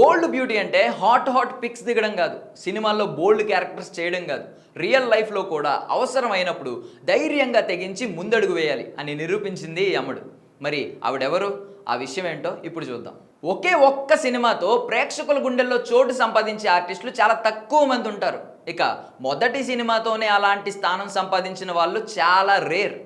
బోల్డ్ beauty అంటే hot hot pics దిగడం కాదు సినిమాల్లో బోల్డ్ క్యారెక్టర్స్ చేయడం కాదు. రియల్ లైఫ్లో కూడా అవసరమైనప్పుడు ధైర్యంగా తెగించి ముందడుగు వేయాలి అని నిరూపించింది ఈ మరి ఆవిడెవరు? ఆ విషయం ఏంటో ఇప్పుడు చూద్దాం. ఒకే ఒక్క సినిమాతో ప్రేక్షకుల గుండెల్లో చోటు సంపాదించే ఆర్టిస్టులు చాలా తక్కువ మంది ఉంటారు. ఇక మొదటి సినిమాతోనే అలాంటి స్థానం సంపాదించిన వాళ్ళు చాలా రేర్.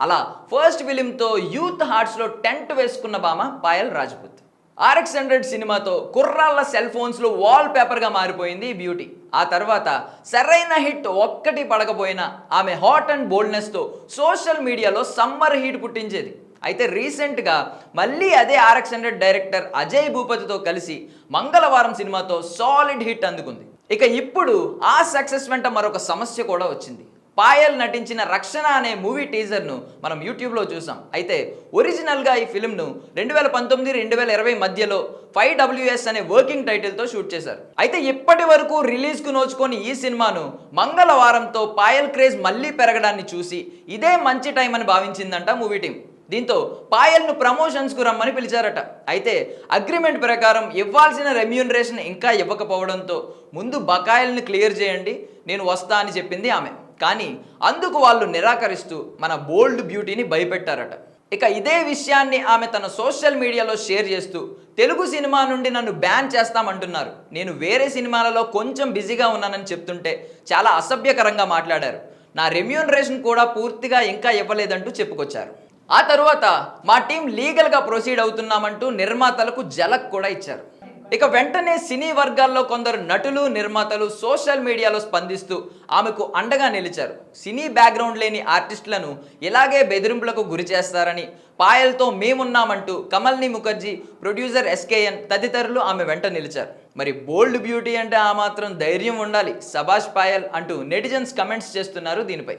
అలా ఫస్ట్ ఫిలింతో యూత్ హార్ట్స్లో టెంట్ వేసుకున్న భామ పాయల్ రాజ్పుత్. ఆర్ఎక్స్ హండ్రెడ్ సినిమాతో కుర్రాళ్ళ సెల్ ఫోన్స్లో వాల్ పేపర్గా మారిపోయింది బ్యూటీ. ఆ తర్వాత సరైన హిట్ ఒక్కటి పడకపోయినా ఆమె హాట్ అండ్ బోల్డ్నెస్తో సోషల్ మీడియాలో సమ్మర్ హీట్ పుట్టించేది. అయితే రీసెంట్గా మళ్ళీ అదే ఆర్ఎక్స్ హండ్రెడ్ డైరెక్టర్ అజయ్ భూపతితో కలిసి మంగళవారం సినిమాతో సాలిడ్ హిట్ అందుకుంది. ఇక ఇప్పుడు ఆ సక్సెస్ వెంట మరొక సమస్య కూడా వచ్చింది. పాయల్ నటించిన రక్షణ అనే మూవీ టీజర్ను మనం యూట్యూబ్లో చూసాం. అయితే ఒరిజినల్గా ఈ ఫిల్మ్ను రెండు వేల పంతొమ్మిది రెండు వేల ఇరవై మధ్యలో ఫైవ్ డబ్ల్యూఎస్ అనే వర్కింగ్ టైటిల్తో షూట్ చేశారు. అయితే ఇప్పటి వరకు రిలీజ్కు నోచుకొని ఈ సినిమాను మంగళవారంతో పాయల్ క్రేజ్ మళ్ళీ పెరగడాన్ని చూసి ఇదే మంచి టైం అని భావించిందంట మూవీ టీం. దీంతో పాయల్ను ప్రమోషన్స్కు రమ్మని పిలిచారట. అయితే అగ్రిమెంట్ ప్రకారం ఇవ్వాల్సిన రెమ్యూనరేషన్ ఇంకా ఇవ్వకపోవడంతో ముందు బకాయిల్ని క్లియర్ చేయండి నేను వస్తా అని చెప్పింది ఆమె. కానీ అందుకు వాళ్ళు నిరాకరిస్తూ మన బోల్డ్ బ్యూటీని భయపెట్టారట. ఇక ఇదే విషయాన్ని ఆమె తన సోషల్ మీడియాలో షేర్ చేస్తూ తెలుగు సినిమా నుండి నన్ను బ్యాన్ చేస్తామంటున్నారు. నేను వేరే సినిమాలలో కొంచెం బిజీగా ఉన్నానని చెప్తుంటే చాలా అసభ్యకరంగా మాట్లాడారు. నా రెమ్యూనరేషన్ కూడా పూర్తిగా ఇంకా ఇవ్వలేదంటూ చెప్పుకొచ్చారు. ఆ తరువాత మా టీం లీగల్గా ప్రొసీడ్ అవుతున్నామంటూ నిర్మాతలకు జలక్ కూడా ఇచ్చారు. ఇక వెంటనే సినీ వర్గాల్లో కొందరు నటులు నిర్మాతలు సోషల్ మీడియాలో స్పందిస్తూ ఆమెకు అండగా నిలిచారు. సినీ బ్యాక్గ్రౌండ్ లేని ఆర్టిస్టులను ఇలాగే బెదిరింపులకు గురి చేస్తారని పాయల్తో మేమున్నామంటూ కమల్ని ముఖర్జీ ప్రొడ్యూసర్ ఎస్కేఎన్ తదితరులు ఆమె వెంట నిలిచారు. మరి బోల్డ్ బ్యూటీ అంటే ఆ మాత్రం ధైర్యం ఉండాలి సభాష్ పాయల్ అంటూ నెటిజన్స్ కమెంట్స్ చేస్తున్నారు దీనిపై.